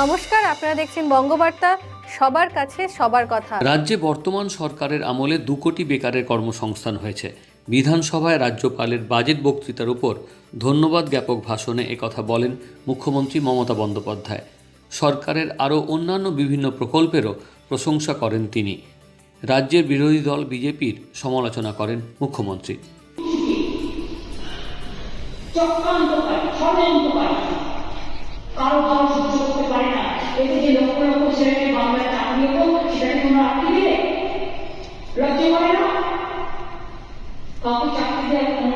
নমস্কার আপনারা দেখছেন বঙ্গবার্তা। সবার কাছে সবার কথা। রাজ্যে বর্তমান সরকারের আমলে দু কোটি বেকারের কর্মসংস্থান হয়েছে। বিধানসভায় রাজ্যপালের বাজেট বক্তৃতার উপর ধন্যবাদ জ্ঞাপক ভাষণে একথা বলেন মুখ্যমন্ত্রী মমতা বন্দ্যোপাধ্যায়। সরকারের আরও অন্যান্য বিভিন্ন প্রকল্পেরও প্রশংসা করেন তিনি। রাজ্যের বিরোধী দল বিজেপির সমালোচনা করেন মুখ্যমন্ত্রী। তোমরা আটকে দিলে লজ্জা করে না? কাউকে চাকরি দেয় ক্ষমতাই